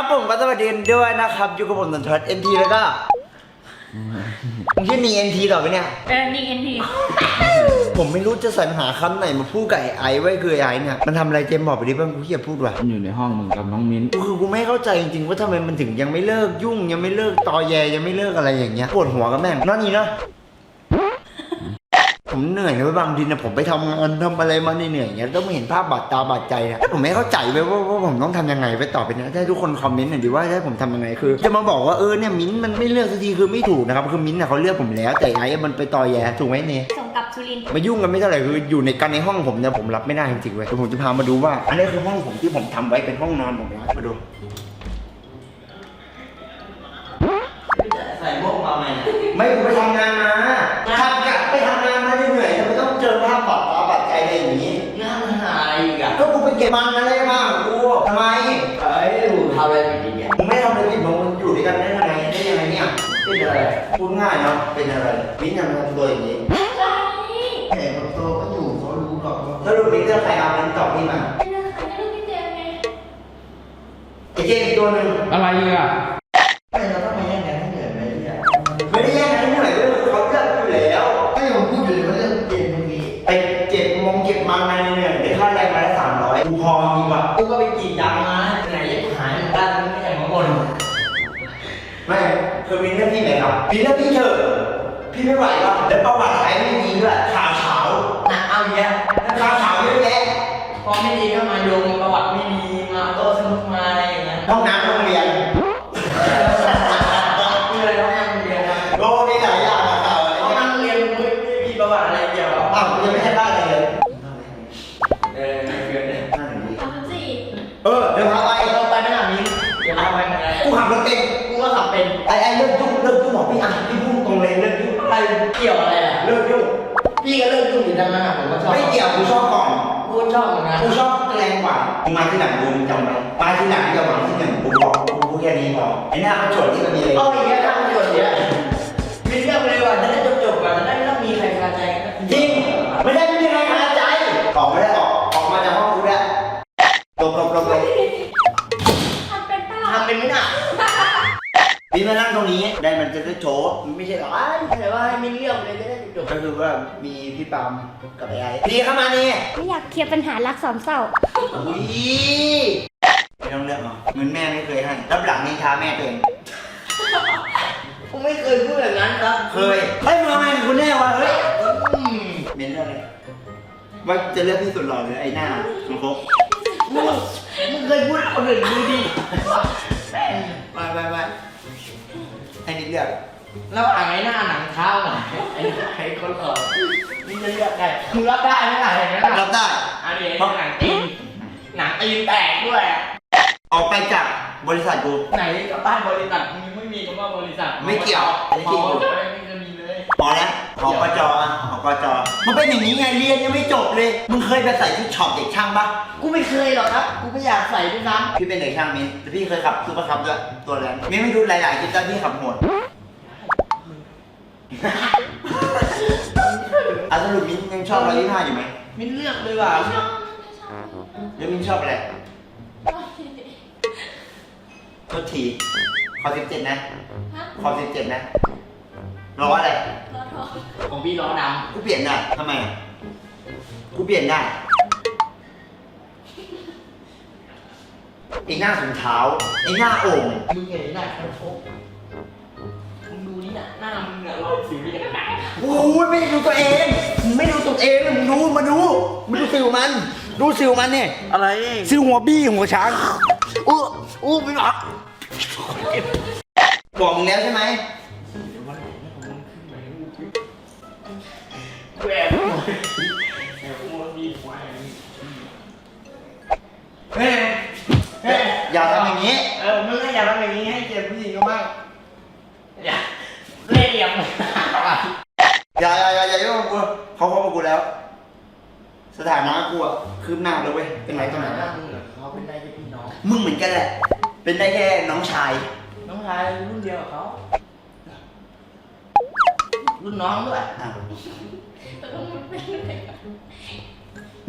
ครับผมก็สวัสดีด้วยนะครับอยู่กับผมนันทวัฒน์เอ็นทีแล้วก็มึงชื่อนีเอ็นทีต่อไปเนี่ย เออนี่เอ็นทีผมไม่รู้จะสรรหาคำไหนมาพูดกับไอ้ไอ้ไว้คือไอ้ไอ้เนี่ยมันทำอะไรเจมส์บอกไปดิเพื่อนกูเฮียพูดว่ะ มันอยู่ในห้องมึงกับน้องมิ้น กูคือกูไม่เข้าใจจริงๆว่าทำไมมันถึงยังไม่เลิกยุ่งยังไม่เลิกตอแยยังไม่เลิกอะไรอย่างเงี้ยปวดหัวกับแม่งนั่นนี่เนาะ ผมเหนื่อยนะเว้ยบางทีนะผมไปทำงานทำอะไรมาเหนื่อยๆอย่างเงี้ยต้องมาเห็นภาพบาดตาบาดใจนะผมไม่เข้าใจเว้ยว่าว่าผมต้องทำยังไงไปต่อไปนะถ้าทุกคนคอมเมนต์หน่อยดิว่าให้ผมทำยังไงคือ จะมาบอกว่าเออเนี่ยมิ้นท์มันไม่เลือกสักทีคือไม่ถูกนะครับคือมิ้นท์น่ะเขาเลือกผมแล้วแต่ไอ้มันไปต่อแยถูกไหมเนี่ย ส่งกลับสุรินทร์มายุ่งกันไม่เท่าไหร่คืออยู่ในกันในห้องผมเนี่ยผมรับไม่ได้จริงๆเว้ยเดี๋ยวผมจะพามาดูว่า อันนี้คือห้องผมที่ผมทำไว้เป็นห้องนอนผมนะมาดู ใส่พวกมาใหม่ไม่กูไปทำงานมา มันอะไรมาของกูทำไมเอ้ยหนูทำอะไรผิดอีกเนี่ยมึงไม่ทำอะไรผิดมึงมันอยู่ด้วยกันได้ยังไงได้ยังไงเนี่ยเป็นอะไรพูดง่ายเนาะเป็นอะไรมิ้นท์ยังทำตัวอย่างนี้ใช่แขกคนโตก็อยู่เขารู้หรอกว่าถ้ารู้มิ้นท์จะใครเอามันตอบพี่มาเป็นเรื่องขายเรื่องพี่เจมส์ไงไอ้เจมส์อีกตัวหนึ่งอะไรอีกอะ ไม่คือมีหน้าที่ไหนครับมีหน้าที่เถอะพี่ไม่ไหวหรอกแล้วประวัติใครไม่ดีด้วยข่าวเฉาหนักเอาเยอะข่าวเฉาเยอะแยะพอไม่ดีก็มาโยงประวัติไม่ดีมาโต้สนุกมาอะไรอย่างเงี้ยห้องน้ำโรงเรียน เกี่ยวอะไรอะ เลิกยุ่งพี่ก็เลิกยุ่งอยู่ดังนั้นอะผมก็ชอบไม่เกี่ยวกูชอบก่อนกูชอบเหมือนกันกูชอบแรงกว่ากูมาที่หลังกูมึงจำไว้มาที่หลังจะหวังที่หนึ่งกูบอกกูพูดแค่นี้พอไอ้หน้ามันโจทย์ที่มันมีเลย เอาอีกแล้ว ว่าให้มีเรื่องเลยจะได้จบก็คือว่ามีพี่ปามกับไอ้ไอ้พี่เข้ามานี่ไม่อยากเคลียร์ปัญหารักสามเศร้าอุ้ยไม่ต้องเลือกหรอกเหมือนแม่ไม่เคยให้รับหลังนินทาแม่ตัวเองๆผมไม่เคยพูดแบบนั้นครับ เคยเฮ้ยมาทำไมกับคุณแน่วะเฮ้ยอืมเมนเรื่องอะไรว่าจะเลือกพี่สุดหล่อหรือไอ้หน้าสุภพมึงมึงเคยพูดคนอื่นดูดิไปไปไปให้นิดเลือก แล้วอ่างไอ้หน้าหนังเท้าอะไอ้ไอ้คนหล่อนี่จะเลือกใครมึงรับได้ไหมล่ะเห็นไหมล่ะรับได้ อันนี้หนังตีนหนังตีนแตกด้วยอะออกไปจากบริษัทกูไหนกับป้ายบริษัทมึงไม่มีคำว่าบริษัทไม่เกี่ยวอันนี้ขที่อกูไม่จะมีเลยพอแล้วหอกจอะหอกจมันเป็นอย่างนี้ไงเรียนยังไม่จบเลย มึงเคยไปใส่ชุดช็อปเด็กช่างปะกูไม่เคยหรอกครับ กูไม่อยากใส่ด้วยซ้พี่เป็นเด็กช่างมิ้นแต่พี่เคยขับซูเปอร์คัพด้วยตัวแรงมิ้นไม่ดูหลายๆคลิปตอนพี่ขับโหด อะสรุปมิ้นยังชอบร้อยยี่ห้าอยู่ไหมำมิ้นเลือกเลยว่ะไม่ชอบไม่ชอบแล้วมิ้นชอบอะไรโทษทีขอสิบเจ็ดนะฮะขอสิบเจ็ดนะรออะไรรอทองของพี่ล้อดกูเปลี่ยนได้ทำไมอะกูเปลี่ยนได้ไอ้หน้าถุงเท้าไอ้หน้าโอ่งำมึงเห็นหน้าเขาโชกมึงดู นี่น่ะหน้ามึงอะรอยสิวอย่างหนักโอ้ยไม่ดูตัวเองมึงไม่ดูตัวเองมึงดูมาดูมาดูสิวมัน ดูสิวมันเนี่ยอะไรสิวหัวบี้หัวช้างอู้อู้ไม่หรอบอกมึงแล้วใช่ไหมแหวนแอบมัวดีควายเฮ้ยเฮ้ยอย่าทำอย่างนี้ เออมึงก็อย่าทำอย่างนี้ให้เจ็บผู้หญิงก็บ้างอย่าเล่ห์เหลี่ยม อย่าอย่าอย่าอย่ายุ่งกับกูเขาคบกับกูแล้ว สถานะกูอะคืบหน้าแล้วเว้ยเป็นไรตรงไหนหน้ามึงอะเขาเป็นได้แค่พี่น้อง มึงเหมือนกันแหละ เป็นได้แค่น้องชาย น้องชายรุ่นเดียวกับเขารุ่นน้องด้วยอะแต่ต้องมันเป็นอะไร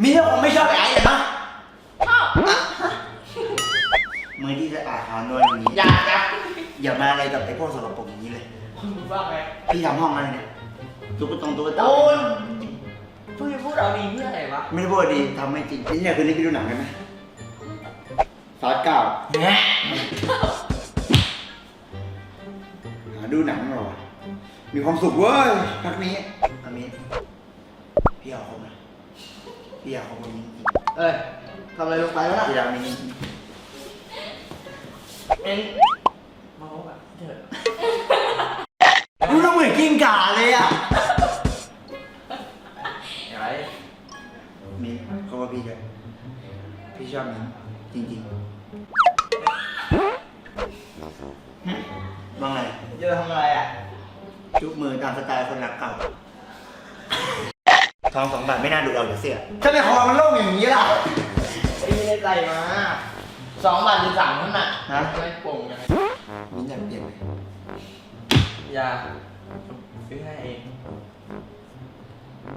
มีเรื่องผมไม่ชอบไอ้ไอ้เหรอชอบอะมือที่สะอาดหานวลอย่างนี้ อย่าจับอย่ามาอะไรกับไอ้พวกสกปรกอย่างนี้เลยมึงว่าไงพี่ทำห้องอะไรเนี่ย ตุ๊กตงตุ๊กตาโอ้ยเพิ่งจะพูดเอาดีเพื่ออะไรวะ ไม่ได้พูดดีทำไม่จริงนี่เนี่ยคืนนี้ไปดูหนังกันไหมฟาสเก้าแหะหาดูหนังเหรอวะมีความสุขเว้ยพักนี้อามินพี่เอาเขามาพี่เอาเขามายิงเอ้ยทำอะไรลงไปวะน่ะพี่เอามินเอ็งมาเอาแบบเถอะ ดูต้องเหมือนกิ้งก่าเลยอะ ชอบมินจริงๆว่าไงจะทำอะไรอะ จุบมือตามสไตล์คนรักเก่า ทองสองบาทไม่น่าดูเอาเดี๋ยวเสียถ้าไม่คอมันโล่งอย่างนี้ล่ะไม่ได้ใส่มาสองบาทหรือสามเท่านั้นฮะไม่โป่งยังไงมิ้นอยากเปลี่ยนไหมอย่าซื้อให้เอง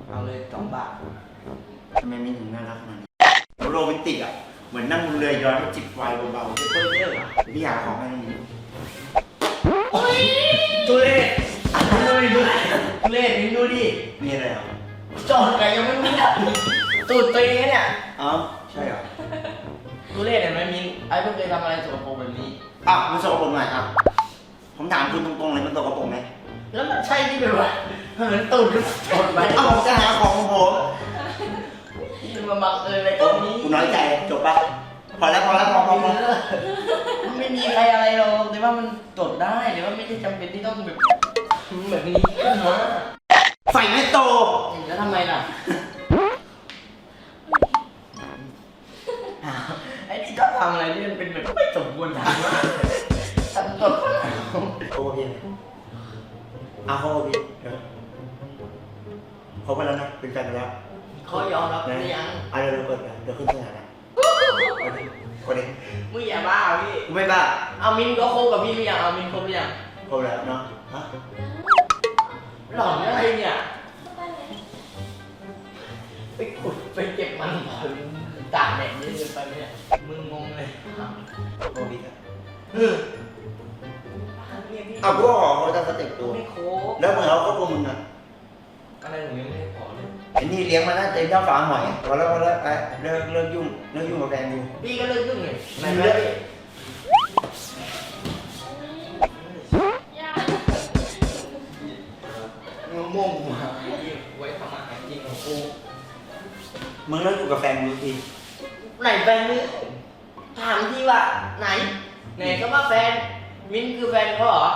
เอาเลยสองบาททำไมมิ้นถึงน่ารักขนาดนี้ โรแมนติกอะ เหมือนนั่งเรือย้อนจิบไวน์เบาๆเพิ่มเยอะเหรอพี่หาของให้มิ้นทุเรศดูดิดูดิทุเรศมึงดูดิ มีอะไรเหรอจอดไงยังไม่รู้เนี่ยตูดตัวเองเนี่ยเอ้าใช่เหรอทุเรศเห็นไหมมินไอ้เพิ่งเคยทำอะไรสกปรกแบบนี้ อะมันสกปรกหน่อยอะ ผมถามคุณตรงๆเลยมันสกปรกไหมแล้วมันใช่ที่เป็นวะเหมือนตูดมันจดไปเอาผมจะหาของของผม มันมาบังเอิญอะไรตรงนี้คุณน้อยใจจบปะพอแล้วพอแล้วพอพอพอมันไม่มีใครอะไรหรอกแต่ว่ามันจดได้แต่ว่าไม่ได้จำเป็นที่ต้องแบบแบบนี้ขึ้นมาไฟไม่โตแล้วทำไมล่ะไอ้ที่ชอบทำอะไรที่มันเป็นแบบไม่สมควรทำวะทำตดก็หนาวโอ้พี่เอาเขาพี่เดี๋ยวเขาไปแล้วนะเป็นแฟนกันแล้ว เขายอมรับหรือยังเอาเดี๋ยวเราเปิดกันเดี๋ยวขึ้นสถานะคนนี้มึงอย่าบ้าพี่ไม่บ้าเอามินก็คบกับพี่หรือยังเอามินคบหรือยังครบแล้วเนาะฮะหลอนอะไรเนี่ยไปขุดไปเก็บมันหอยตากแดดนี่เกินไปไหมเนี่ยมึงงงเลยโควิดอะเออพี่พี่เอาพวกเขาจะสเต็ปตัวไม่ครบแล้วมึงเอาครอบครัวมึงอะอะไรหนูยังไม่ได้ขอเลย ไอ้นี่เลี้ยงมาตั้งแต่เจ้าฝาหอยพอแล้วพอแล้วไอ้เลิกเลิกยุ่งเลิกยุ่งกับแฟนกูพี่ก็เลิกยุ่งเลยไหนเลิเลิกกอย่ามึงม่วงหัวไว้ทำอาหารจริงของกูมึงเลิกอยู่กับแฟนกูทีไหนแฟนมึงถามที่ว่าไหน ไหนก็ว่าแฟนวินคือแฟนเขาเหรอ